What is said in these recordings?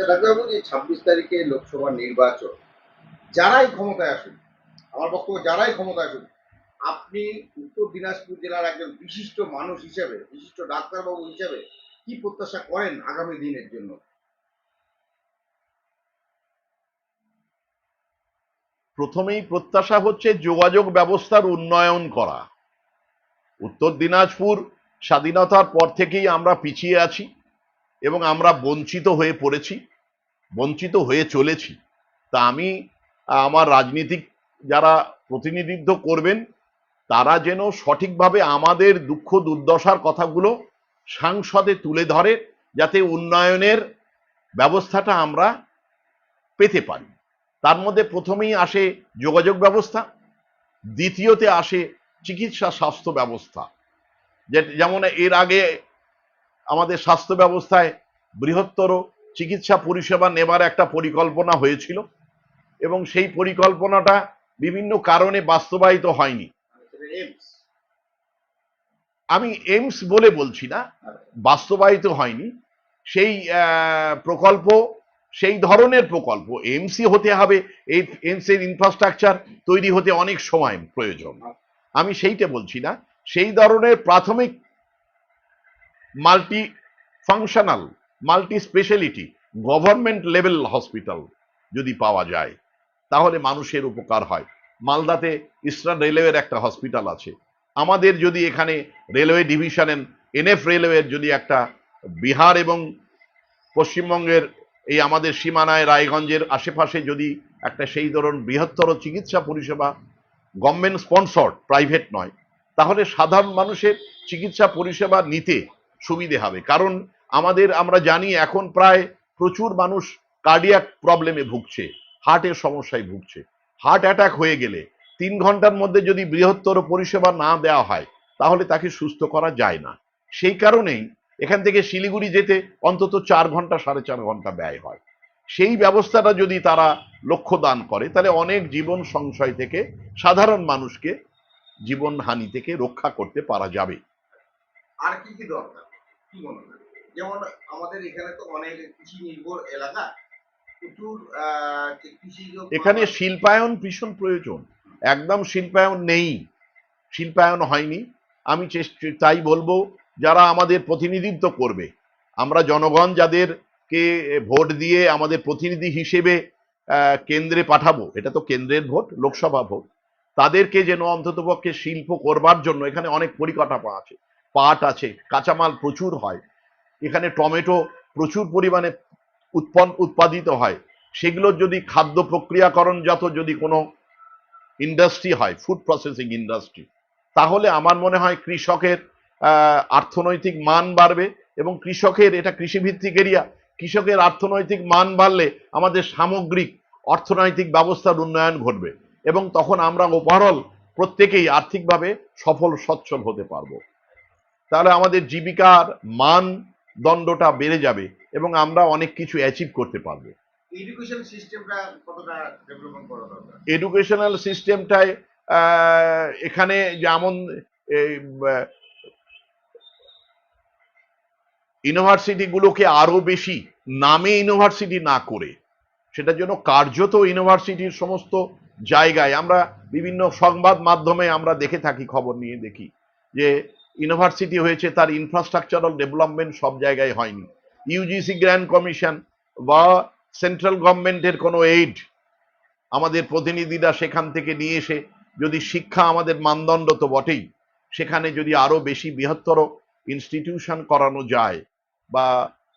যে ছাব্বিশ তারিখে লোকসভা নির্বাচন, যারাই ক্ষমতায় আসুন আমার যারাই ক্ষমতায় আসুন আপনি উত্তর দিনাজপুর জেলার একজন বিশিষ্ট মানুষ হিসেবে, বিশিষ্ট ডাক্তারবাবু হিসেবে কি প্রত্যাশা করেন আগামী দিনের জন্য? প্রথমেই প্রত্যাশা হচ্ছে যোগাযোগ ব্যবস্থার উন্নয়ন করা। উত্তর দিনাজপুর স্বাধীনতার পর থেকেই আমরা পিছিয়ে আছি এবং আমরা বঞ্চিত হয়ে পড়েছি। বঞ্চিত হয়ে চলেছি। তা আমি, আমার রাজনীতিক যারা প্রতিনিধিত্ব করবেন, তারা যেন সঠিকভাবে আমাদের দুঃখ দুর্দশার কথাগুলো সাংসদে তুলে ধরে, যাতে উন্নয়নের ব্যবস্থাটা আমরা পেতে পারি। তার মধ্যে প্রথমেই আসে যোগাযোগ ব্যবস্থা, দ্বিতীয়তে আসে চিকিৎসা স্বাস্থ্য ব্যবস্থা। যেমন এর আগে আমাদের স্বাস্থ্য ব্যবস্থায় বৃহত্তর চিকিৎসা পরিষেবা নেবার একটা পরিকল্পনা হয়েছিল এবং সেই পরিকল্পনাটা বিভিন্ন কারণে বাস্তবায়িত হয়নি। আমি এইমস বলে বলছি না, বাস্তবায়িত হয়নি। সেই প্রকল্প, সেই ধরনের প্রকল্প এমসি হতে হবে, এই এমসির ইনফ্রাস্ট্রাকচার তৈরি হতে অনেক সময় প্রয়োজন। আমি সেইটা বলছি না, সেই ধরনের প্রাথমিক multi functional multi speciality government level hospital যদি পাওয়া যায়, তাহলে মানুষের উপকার হয়। মালদাতে ইস্টার্ন রেলওয়ের একটা হসপিটাল আছে। আমাদের যদি এখানে রেলওয়ে ডিভিশনের এনএফ রেলওয়ের যদি একটা বিহার এবং পশ্চিমবঙ্গের এই আমাদের সীমানায় রায়গঞ্জের আশেপাশে যদি একটা সেই ধরুন বৃহত্তর চিকিৎসা পরিষেবা গভর্নমেন্ট স্পন্সর্ড প্রাইভেট নয়, তাহলে সাধারণ মানুষের চিকিৎসা পরিষেবা নিতে সুবিধে হবে। কারণ আমাদের আমরা জানি এখন প্রায় প্রচুর মানুষ কার্ডিয়াক প্রবলেমে ভুগছে হার্টের সমস্যায় ভুগছে। হার্ট অ্যাটাক হয়ে গেলে তিন ঘণ্টার মধ্যে যদি বৃহত্তর পরিষেবা না দেওয়া হয়, তাহলে তাকে সুস্থ করা যায় না। সেই কারণেই এখান থেকে শিলিগুড়ি যেতে অন্তত চার ঘণ্টা, সাড়ে চার ঘণ্টা ব্যয় হয়। সেই ব্যবস্থাটা যদি তারা লক্ষ্য দান করে, তাহলে অনেক জীবন সংশয় থেকে সাধারণ মানুষকে জীবন হানি থেকে রক্ষা করতে পারা যাবে। আর কি কি দরকার? কি মনে হয়? যেমন আমাদের এখানে তো অনেক কৃষি নির্ভর এলাকা প্রচুর এখানে শিল্পায়ন ভীষণ প্রয়োজন। একদম শিল্পায়ন নেই। শিল্পায়ন হয়নি। আমি তাই বলব যারা আমাদের প্রতিনিধিত্ব করবে আমরা জনগণ যাদেরকে ভোট দিয়ে আমাদের প্রতিনিধি হিসেবে আহ, কেন্দ্রে পাঠাবো এটা তো কেন্দ্রের ভোট লোকসভা ভোট তাদেরকে যেন অন্ততপক্ষে শিল্প করবার জন্য এখানে অনেক পরিকাঠামো আছে পাট আছে কাঁচামাল প্রচুর হয়। এখানে টমেটো প্রচুর পরিমাণে উৎপন্ন উৎপাদিত হয়। সেগুলোর যদি খাদ্য প্রক্রিয়াকরণজাত যদি কোনো ইন্ডাস্ট্রি হয় ফুড প্রসেসিং ইন্ডাস্ট্রি তাহলে আমার মনে হয় কৃষকের অর্থনৈতিক মান বাড়বে এবং কৃষকের, এটা কৃষিভিত্তিক এরিয়া, কৃষকের অর্থনৈতিক মান বাড়লে আমাদের সামগ্রিক অর্থনৈতিক ব্যবস্থার উন্নয়ন ঘটবে এবং তখন আমরা ওভারঅল প্রত্যেকেই আর্থিকভাবে সফল, সচ্ছল হতে পারব। তাহলে আমাদের জীবিকার মান দণ্ডটা বেড়ে যাবে এবং আমরা অনেক কিছু অ্যাচিভ করতে পারব। এডুকেশন সিস্টেমটা কতটা ডেভেলপমেন্ট করা দরকার? এডুকেশনাল সিস্টেমটায় এখানে যেমন ইউনিভার্সিটিগুলোকে আরও বেশি নামে ইউনিভার্সিটি না করে সেটার জন্য কার্যত ইউনিভার্সিটির সমস্ত জায়গায় আমরা বিভিন্ন সংবাদ মাধ্যমে আমরা দেখে থাকি খবর নিয়ে দেখি যে ইউনিভার্সিটি হয়েছে, তার ইনফ্রাস্ট্রাকচারাল ডেভেলপমেন্ট সব জায়গায় হয়নি। ইউজিসি গ্র্যান্ড কমিশন বা সেন্ট্রাল গভর্নমেন্টের কোনো এইড আমাদের প্রতিনিধিরা সেখান থেকে নিয়ে এসে যদি শিক্ষা আমাদের মানদণ্ড তো বটেই, সেখানে যদি আরও বেশি বৃহত্তর ইনস্টিটিউশন করানো যায় বা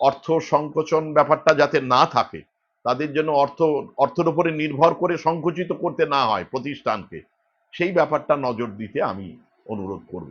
অর্থ সংকোচন ব্যাপারটা যাতে না থাকে, তাদের জন্য অর্থ, অর্থের উপরে নির্ভর করে সংকুচিত করতে না হয় প্রতিষ্ঠানকে, সেই ব্যাপারটা নজর দিতে আমি অনুরোধ করব।